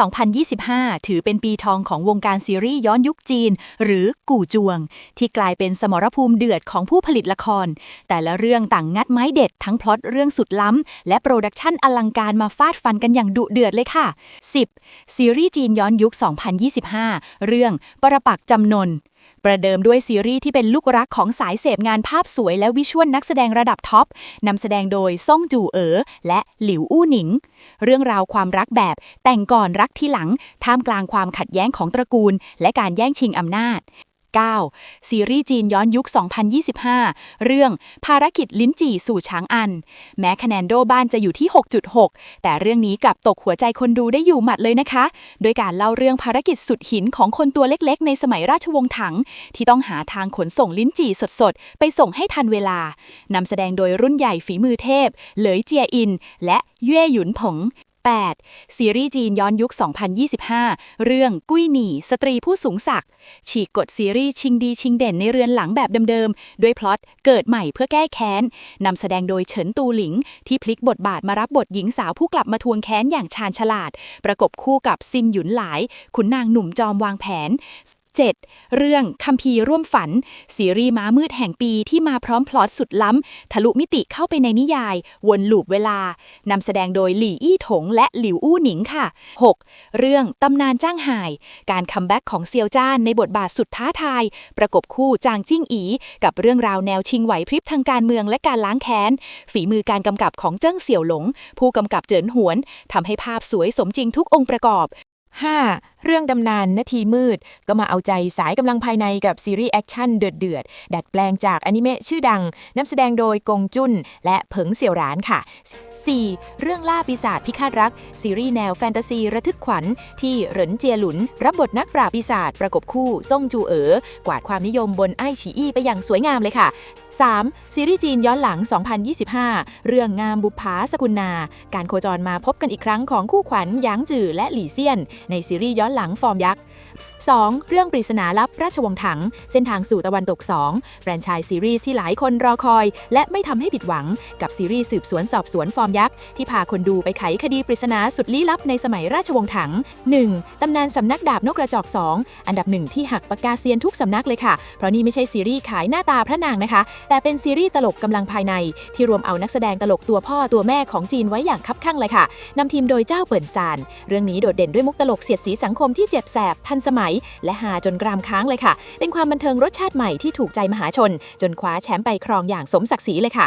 2025 ถือเป็นปีทองของวงการซีรีส์ย้อนยุคจีน หรือกู่จวง ที่กลายเป็นสมรภูมิเดือดของผู้ผลิตละคร แต่ละเรื่องต่างงัดไม้เด็ดทั้งพล็อตเรื่องสุดล้ำ และโปรดักชันอลังการมาฟาดฟันกันอย่างดุเดือดเลยค่ะ 10. ซีรีส์จีนย้อนยุค 2025 เรื่อง ปรปักษ์จำนน ประเดิมด้วยซีรีส์ที่เป็นลูกรักของสายเสพงานภาพสวยและวิชวลนักแสดงระดับท็อปนำแสดงโดยซ่งจูเอ๋อและหลิวอู้หนิง เรื่องราวความรักแบบแต่งก่อนรักที่หลัง ท่ามกลางความขัดแย้งของตระกูล และการแย่งชิงอำนาจ 9. ซีรีส์จีนย้อนยุค 2025 เรื่องภารกิจลิ้นจี่สู่ช้างอัน แม้คะแนนโดบ้านจะอยู่ที่ 6.6 แต่เรื่องนี้กลับตกหัวใจคนดูได้อยู่หมัดเลยนะคะ โดยการเล่าเรื่องภารกิจสุดหินของคนตัวเล็กๆ ในสมัยราชวงศ์ถัง ที่ต้องหาทางขนส่งลิ้นจี่สดๆ ไปส่งให้ทันเวลานำแสดงโดยรุ่นใหญ่ฝีมือเทพ เหลยเจียอิน และเย่หยุนผง 8. ซีรีส์จีนย้อนยุค 2025 เรื่องกุ้ยหนี่สตรีผู้สูงศักดิ์ฉีกกฎซีรีส์ชิงดีชิงเด่นในเรือนหลังแบบเดิมๆ ด้วยพล็อตเกิดใหม่เพื่อแก้แค้นนำแสดงโดยเฉินตูหลิง ที่พลิกบทบาทมารับบทหญิงสาวผู้กลับมาทวงแค้นอย่างชาญฉลาด ประกบคู่กับซินหยุนหลาย ขุนนางหนุ่มจอมวางแผน 7. เรื่องคัมภีร์ร่วมฝัน ซีรีส์ม้ามืดแห่งปีที่มาพร้อมพล็อตสุดล้ำ ทะลุมิติเข้าไปในนิยาย วนลูปเวลานำแสดงโดยหลี่อี้ถงและหลิวอู้หนิงค่ะ 6. เรื่องตำนานจ้างหาย การคัมแบ็กของเซียวจ้านในบทบาทสุดท้าทาย ประกบคู่จางจิ้งอี กับเรื่องราวแนวชิงไหวพริบทางการเมืองและการล้างแค้น ฝีมือการกำกับของเจิ้งเสี่ยวหลง ผู้กำกับเจินหวนทำให้ภาพสวยสมจริงทุกองค์ประกอบ 5. เรื่องดำนานนาทีมืด ก็มาเอาใจสายกำลังภายในกับซีรีส์แอคชั่นเดือดเดือดๆดัดแปลงจากอนิเมะชื่อดังนำแสดงโดยกงจุนและเผิงเสี่ยวหรานค่ะ 4. เรื่องล่าปีศาจพิฆาตรัก ซีรีส์แนวแฟนตาซีระทึกขวัญ ที่เหรินเจียหลุน รับบทนักปราบปีศาจประกบคู่ซ่งจูเอ๋อกวาดความนิยมบนไอฉีอี้ไปอย่างสวยงามเลยค่ะ 3. ซีรีส์จีนย้อนหลัง 2025 เรื่องงามบุปผาสกุลนา การโคจรมาพบกันอีกครั้งของคู่ขวัญหยางจือและหลี่เซียนในซีรีส์ย้อนหลังฟอร์มยักษ์ 2. เรื่องปริศนาลับราชวงศ์ถัง เส้นทางสู่ตะวันตก 2 แฟรนไชส์ซีรีส์ที่หลายคนรอคอย และไม่ทำให้ผิดหวังกับซีรีส์สืบสวนสอบสวนฟอร์มยักษ์ ที่พาคนดูไปไขคดีปริศนาสุดลี้ลับในสมัยราชวงศ์ถัง 1. ตำนานสำนักดาบนกกระจอก 2 อันดับหนึ่งที่หักปากกาเซียนทุกสำนักเลยค่ะ เพราะนี่ไม่ใช่ซีรีส์ขายหน้าตาพระนางนะคะ แต่เป็นซีรีส์ตลกกำลังภายใน ที่รวมเอานักแสดงตลกตัวพ่อตัวแม่ของจีนไว้อย่างคับข้างเลยค่ะนำทีมโดยเจ้าเปิ่นซาน เรื่องนี้โดดเด่นด้วยมุกตลกเสียดสีสังคมที่เจ็บแสบทันสมัย และหาจนกรามค้างเลยค่ะ เป็นความบันเทิงรสชาติใหม่ที่ถูกใจมหาชน จนคว้าแชมป์ไปครองอย่างสมศักดิ์ศรีเลยค่ะ